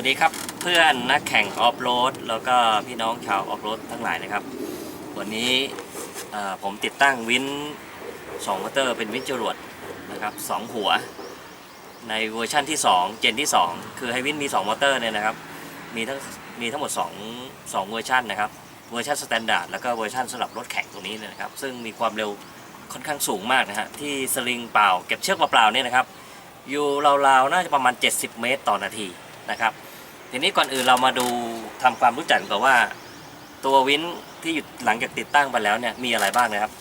วัสดีครับเพื่อนนักแข่งออฟโรดแล้วก็พี่น้องชาวออฟโรดทั้งหลายนะครับ วันนี้ผมติดตั้งวิน2มอเตอร์เป็นวินจรวดนะครับสองหัว ในเวอร์ชั่นที่ 2 เจนที่ 2 คือให้วินมี 2 มอเตอร์เนี่ยนะครับ มีทั้งมีทั้งหมด 2 2 เวอร์ชันนะครับ เวอร์ชันสแตนดาร์ดแล้วก็เวอร์ชันสำหรับรถแข่งตัวนี้นะครับ ซึ่งมีความเร็วค่อนข้างสูงมากนะฮะที่สลิงเปล่าเก็บเชือกเปล่าเนี่ยนะครับอยู่ราวๆน่าจะประมาณ 70 เมตรต่อนาทีนะครับ ทีนี้ก่อนอื่นเรามาดูทำความรู้จักกันว่า ตัววินที่อยู่หลังจากติดตั้งไปแล้วเนี่ยมีอะไรบ้างนะครับ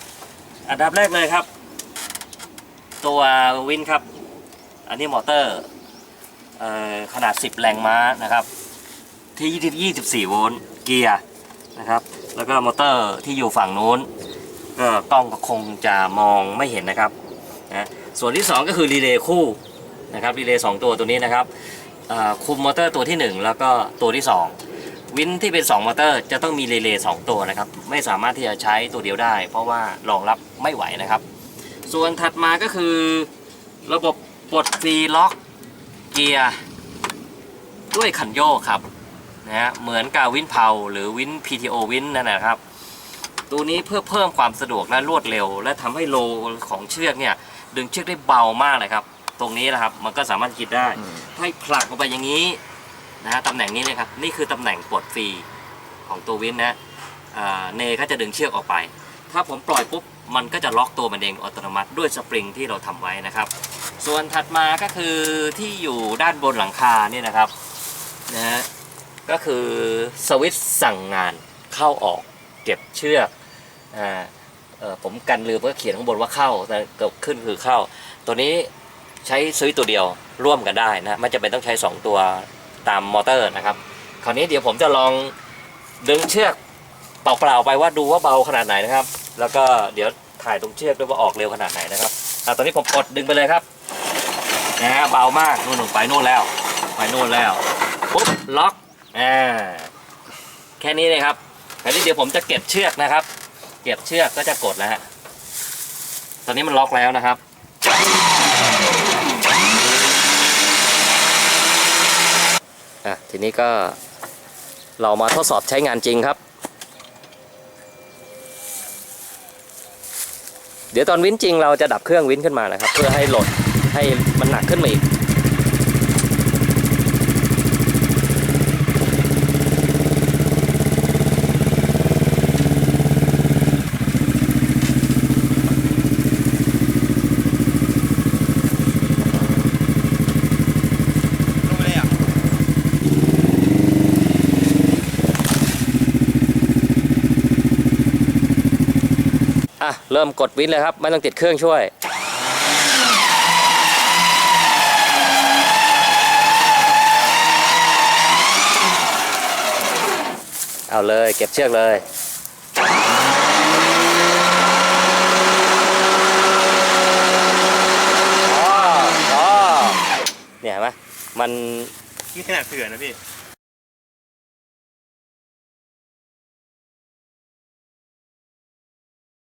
อันดับแรกเลยครับ ตัววินครับ อันนี้มอเตอร์ขนาด 10 แรงม้านะครับ ที่24โวลต์เกียร์นะครับ แล้วก็มอเตอร์ที่อยู่ฝั่งนู้นก็กล้องก็คงจะมองไม่เห็นนะครับนะส่วนที่ 2 ก็คือรีเลย์คู่นะครับรีเลย์สองตัวตัวนี้นะครับ คุมมอเตอร์ตัวที่ 1 แล้วก็ตัวที่ 2 วินที่เป็น 2 มอเตอร์ จะต้องมีรีเลย์สองตัวนะครับ ไม่สามารถที่จะใช้ตัวเดียวได้ เพราะว่ารองรับไม่ไหวนะครับ ส่วนถัดมาก็คือระบบปลดฟรีล็อกเกียร์ด้วยคันโยกครับนะฮะเหมือนกับวินเพาหรือวิน PTO วินนั่นนะครับ ตัวนี้เพื่อเพิ่มความสะดวกและรวดเร็ว และทำให้โลของเชือกเนี่ยดึงเชือกได้เบามากเลยครับ ตรงนี้นะครับมันก็สามารถคิดได้ให้ผลักออกไปอย่างนี้นะฮะตำแหน่งนี้เลยครับนี่คือตำแหน่งปลดฟรีของตัววินนะอ่าเนก็จะดึงเชือกออกไป ถ้าผมปล่อยปุ๊บมันก็จะล็อกตัวมันเองอัตโนมัติด้วยสปริงที่เราทำไว้นะครับ ส่วนถัดมาก็คือที่อยู่ด้านบนหลังคานี่นะครับนะฮะก็คือสวิตช์สั่งงานเข้าออกเก็บเชือกอ่าเอ่อผมกันลืมก็เขียนข้างบนว่าเข้าแต่เกิดขึ้นคือเข้า ตัวนี้ ใช้สวิตช์ตัวเดียวร่วมกันได้นะไม่จำเป็นต้องใช้ 2 ตัวตามมอเตอร์นะครับ คราวนี้เดี๋ยวผมจะลองดึงเชือกเปล่าๆไปว่าดูว่าเบาขนาดไหนนะครับ แล้วก็เดี๋ยวถ่ายตรงเชือกด้วยว่าออกเร็วขนาดไหนนะครับอะตอนนี้ผมกดดึงไปเลยครับนะฮะเบามากนู่นไปนู่นแล้วไปนู่นแล้วปุ๊บล็อกอ่าแค่นี้เลยครับคราวนี้เดี๋ยวผมจะเก็บเชือกนะครับ เก็บเชือกก็จะกดแล้วฮะตอนนี้มันล็อกแล้วนะครับ อะทีนี้ก็เรามาทดสอบใช้งานจริงครับ เดี๋ยวตอนวิ้นจริงเราจะดับเครื่องวิ้นขึ้นมานะครับ เพื่อให้หลดให้มันหนักขึ้นมาอีก ลงไปเลยอะ อะเริ่มกดวินเลยครับ ไม่ต้องติดเครื่องช่วย เอาเลยเก็บเชือกเลยอ๋ออ๋อเนี่ยเห็นไหมมันนี่ขนาดเถื่อนะพี่